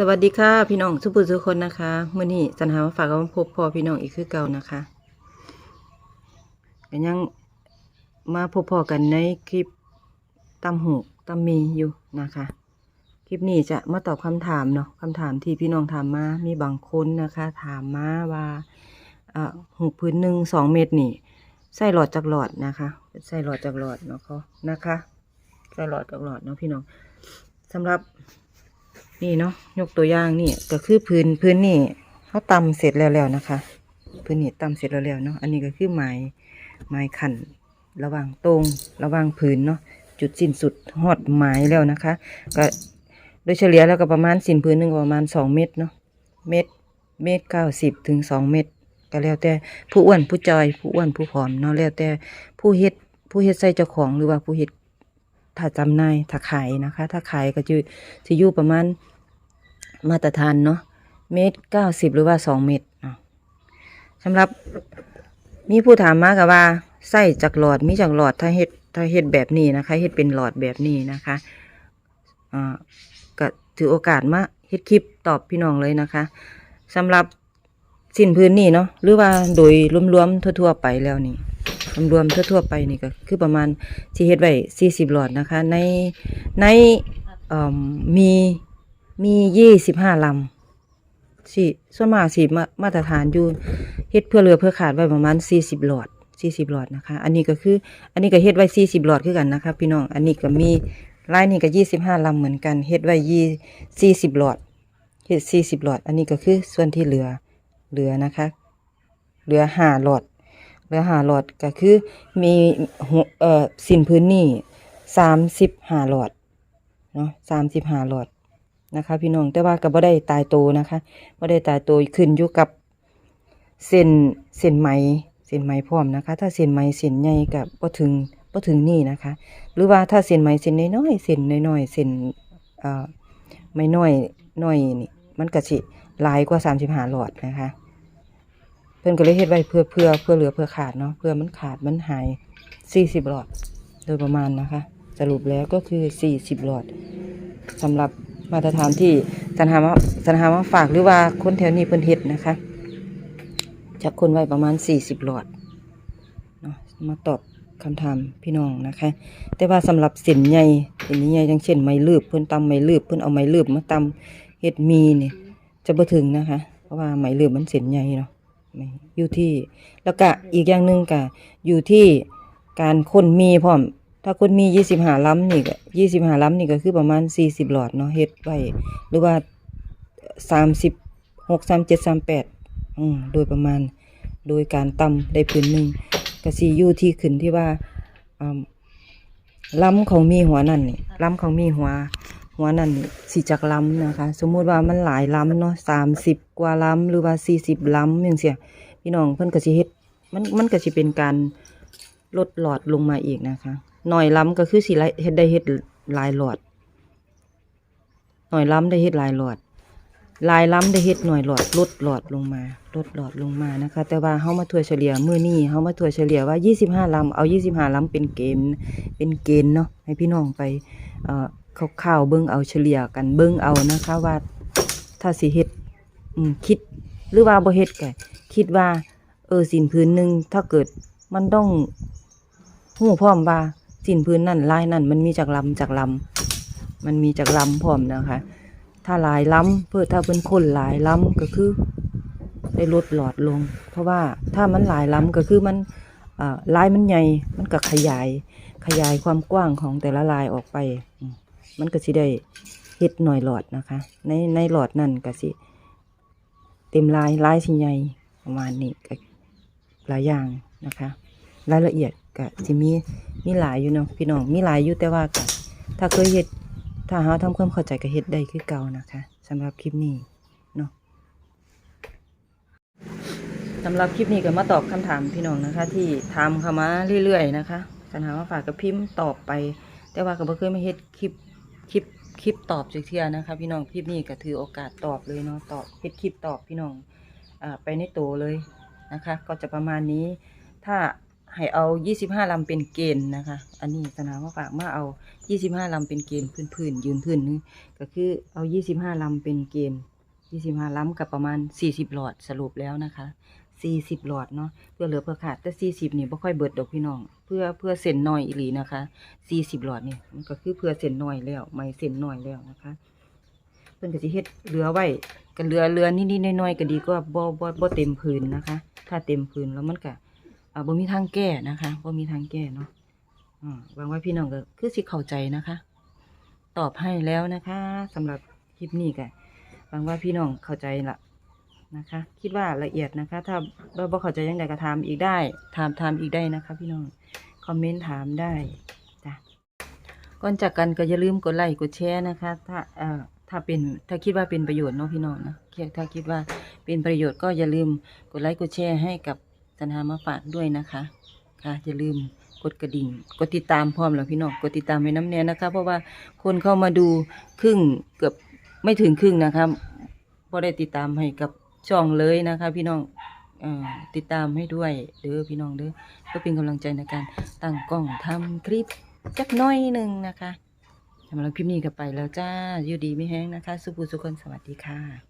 สวัสดีค่ะพี่น้องทุกผู้ทุกคนนะคะเมื่อนี้สันหามาฝากกับพบพ่อพี่น้องอีกคือเก่านะคะก็ยังมาพบพ่อกันในคลิปตำหูตำมีอยู่นะคะ คลิปนี้จะมาตอบคำถามเนาะคำถามที่พี่น้องถามมา มีบางคนนะคะ ถามมาว่าหูพื้นหนึ่งสองเมตรนี่ใส่หลอดจากหลอดนะคะใส่หลอดจากหลอดเนาะเขานะคะใส่หลอดจากหลอดเนาะพี่น้องสำหรับ นี่เนาะยกตัวอย่างนี่ก็คือพื้นพื้นนี่เขาตำเสร็จแล้วแล้วนะคะ พื้นนี่ตำเสร็จแล้วแล้วเนาะอันนี้ก็คือไม้ไม้ขันระหว่างตรงระหว่างพื้นเนาะจุดสิ้นสุดหอดไม้แล้วนะคะ ก็โดยเฉลี่ยแล้วก็ประมาณสิ้นพื้นหนึ่งประมาณสองเมตรเนาะเมตรเมตรเก้าสิบถึงสองเมตร ก็แล้วแต่ผู้อ้วนผู้จอย ผู้อ้วนผู้ผอมเนาะแล้วแต่ผู้เฮ็ดผู้เฮ็ดใส่เจ้าของหรือว่าผู้เฮ็ดถ้าจำหนายถ้าขายนะคะ ถ้าขายก็จะจะอยู่ประมาณ มาตรฐานเนาะเมตรเก้าสิบหรือว่าสองเมตรเนาะสำหรับมีผู้ถามมากับว่าไส้จากหลอดมีจากหลอดถ้าเฮ็ดถ้าเฮ็ดแบบนี้นะคะเฮ็ดเป็นหลอดแบบนี้นะคะอ่าก็ถือโอกาสมาเฮ็ดคลิปตอบพี่น้องเลยนะคะสำหรับสิ้นพื้นนี่เนาะหรือว่าโดยรวมๆทั่วๆไปแล้วนี่รวมๆทั่วๆไปนี่ก็คือประมาณที่เฮ็ดไว้สี่สิบหลอดนะคะ ในในเอ่อมี มียี่สิบห้าลำสี่ส่วนมากสีมามาตรฐานอยู่เฮ็ดเพื่อเรือเพื่อขาดไว้ประมาณสี่สิบหลอดสี่สิบหลอดนะคะ อันนี้ก็คือ อันนี้ก็เฮ็ดไว้สี่สิบหลอดคือกันนะคะพี่น้อง อันนี้ก็มีลายนี่ก็ยี่สิบห้าลำเหมือนกันเฮ็ดไว้ยี่สี่สิบหลอดเฮ็ดสี่สิบหลอด อันนี้ก็คือส่วนที่เหลือเหลือนะคะ เหลือห้าหลอด เหลือห้าหลอดก็คือมีหัวเอ่อสินพื้นนี่สามสิบห้าหลอดเนาะสามสิบห้าหลอด นะคะ พี่น้องแต่ว่าก็บ่ได้ตายโตนะคะบ่ได้ตายโตขึ้นอยู่กับเส้นเส้นไหมเส้นไหมพร้อมนะคะ ถ้าเส้นไหมเส้นใหญ่ก็บ่ถึงบ่ถึงนี่นะคะ หรือว่าถ้าเส้นไหมเส้นน้อยๆเส้นน้อยๆเส้นเอ่อไม่น้อยน้อยนี่มันก็สิหลายกว่า35หลอดนะคะ เพิ่อนก็เลยเฮ็ดไว้เพื่อเพื่อเพื่อเหลือเพื่อขาดเนาะเพื่อมันขาดมันหาย40หลอดโดยประมาณนะคะ สรุปแล้วก็คือ40หลอดสำหรับ มาตรฐานที่สันหามาสันหามาฝากหรือว่าคนแถวนี้เพิ่นเฮ็ดนะคะจักคนไว้ประมาณสี่สิบหลอดเนาะมาตอบคำถามพี่น้องนะคะ แต่ว่าสำหรับเส้นใหญ่เส้นใหญ่อย่างเช่นไม้ลืบเพิ่นตำไม้ลืบเพิ่นเอาไม้ลืบมาตำเฮ็ดมีเนี่ยจะบ่ถึงนะคะ เพราะว่าไม้ลืบมันเส้นใหญ่เนาะอยู่ที่แล้วก็อีกอย่างหนึ่งก็อยู่ที่การคนมีพร้อม ถ้าคนมียี่สิบห้าล้ำนี่ก็ยี่สิบห้าล้ำนี่ก็คือประมาณสี่สิบหลอดเนาะเฮ็ดไว้หรือว่าสามสิบหกสามเจ็ดสามแปดอืมโดยประมาณโดยการตำได้พื้นหนึ่งก็สีอยู่ที่ขึ้นที่ว่าล้ำของมีหัวนั่นนี่ล้ำของมีหัว หัวนั่นนี่สี่จักล้ำนะคะ สมมุติว่ามันหลายล้ำเนาะสามสิบกว่าล้ำหรือว่าสี่สิบล้ำอย่างเสียพี่น้องเพิ่นก็สิเฮ็ดมันมันก็สิเป็นการลดหลอดลงมาอีกนะคะ หน่อยล้ำก็คือสิไลเฮ็ดได้เฮ็ดลายหลอด หน่อยล้ำได้เฮ็ดลายหลอด ลายล้ำได้เฮ็ดหน่อยหลอดลดหลอดลงมาลดหลอดลงมานะคะ แต่ว่าเฮามาถัวเฉลี่ยมื้อนี้เฮามาถัวเฉลี่ยว่า 25ล้ำเอา 25ล้ำเป็นเกณฑ์เป็นเกณฑ์เนาะให้พี่น้องไปเอ่อคร่าวๆเบิ่งเอาเฉลี่ยกันเบิ่งเอานะคะว่าถ้าสิเฮ็ดอืมคิดหรือว่าบ่เฮ็ดก็คิดว่า เออสินพื้นหนึ่งถ้าเกิดมันต้องหู้พร้อมว่า สินพื้นนั่นลายนั่นมันมีจากลำจากลำมันมีจากลำพร้อมนะคะ ถ้าลายล้ำเพื่อถ้าเป็นคนลายล้ำก็คือได้ลดหลอดลง เพราะว่าถ้ามันลายล้ำก็คือมันลายมันใหญ่มันก็ขยายขยายความกว้างของแต่ละลายออกไป มันก็สิได้เฮ็ดหน่อยหลอดนะคะ ในในหลอดนั่นก็สิเต็มลายลายสิใหญ่ประมาณนี้หลายอย่างนะคะ รายละเอียดก็สิมี มีหลายอยู่เนาะพี่น้องมีหลายอยู่แต่ว่าก็ถ้าเคยเฮ็ดถ้าหาทำความเข้าใจก็เฮ็ดได้คือเก่านะคะสำหรับคลิปนี้เนาะสำหรับคลิปนี้ก็มาตอบคำถามพี่น้องนะคะ ที่ถามเข้ามาเรื่อยๆนะคะปัญหามาฝากกับพิมพ์ตอบไป แต่ว่าก็บ่เคยมาเฮ็ดคลิปคลิปคลิปตอบจักเทื่อนะคะ พี่น้องคลิปนี้ก็ถือโอกาสตอบเลยเนาะตอบเฮ็ดคลิปตอบพี่น้องอไปในตัวเลยนะคะ ก็จะประมาณนี้ถ้า ให้เอา25ลำเป็นเกณฑ์นะคะ อันนี้สนามมาฝากมาเอายี่สิบห้าลำเป็นเกณฑ์พื้นๆยืนพื้นนึงก็คือเอายี่สิบห้าลำเป็นเกณฑ์ยี่สิบห้าลำกับประมาณสี่สิบหลอดสรุปแล้วนะคะสี่สิบหลอดเนาะเพื่อเหลือเพื่อขาดแต่สี่สิบนี่บ่ค่อยเบิดดอกพี่น้อง เพื่อเพื่อเส้นน้อยอีหลีนะคะสี่สิบหลอดนี่มันก็คือเพื่อเส้นน้อยแล้วไม่เส้นน้อยแล้วนะคะเพิ่นก็สิเฮ็ดเหลือไว้ก็เหลือเหลือนิดๆน้อยๆก็ดีกว่าบ่บ่บ่เต็มพื้นนะคะ ถ้าเต็มพื้นแล้วมันก็ อ่าบ่มีทางแก้นะคะบ่มีทางแก้เนาะอ่าหวังว่าพี่น้องก็คือสิเข้าใจนะคะ ตอบให้แล้วนะคะสำหรับคลิปนี้ก็หวังว่าพี่น้องเข้าใจละนะคะ คิดว่าละเอียดนะคะ ถ้าบ่เข้าใจยังไงก็ถามอีกได้ถามถามอีกได้นะคะ พี่น้องคอมเมนต์ถามได้จ้ะก่อนจากกันก็อย่าลืมกดไลค์กดแชร์นะคะ ถ้าเอ่อถ้าเป็นถ้าคิดว่าเป็นประโยชน์เนาะพี่น้องนะถ้าคิดว่าเป็นประโยชน์ก็อย่าลืมกดไลค์กดแชร์ให้กับ สันหามาฝากด้วยนะคะค่ะอย่าลืมกดกระดิ่ง กดติดตามพร้อมแล้วพี่น้องกดติดตามให้น้ำแน่นะคะ เพราะว่าคนเข้ามาดูครึ่งเกือบไม่ถึงครึ่งนะคะพอได้ติดตามให้กับช่องเลยนะคะ พี่น้องอติดตามให้ด้วยเด้อพี่น้องเด้อเพื่อเป็นกำลังใจในการตั้งกล้องทำคลิปจักน้อยหนึ่งนะคะสำหรับคลิปนี้ก็ไปแล้วจ้าอยู่ดีไม่แห้งนะคะ สุภูสุคนสวัสดีค่ะ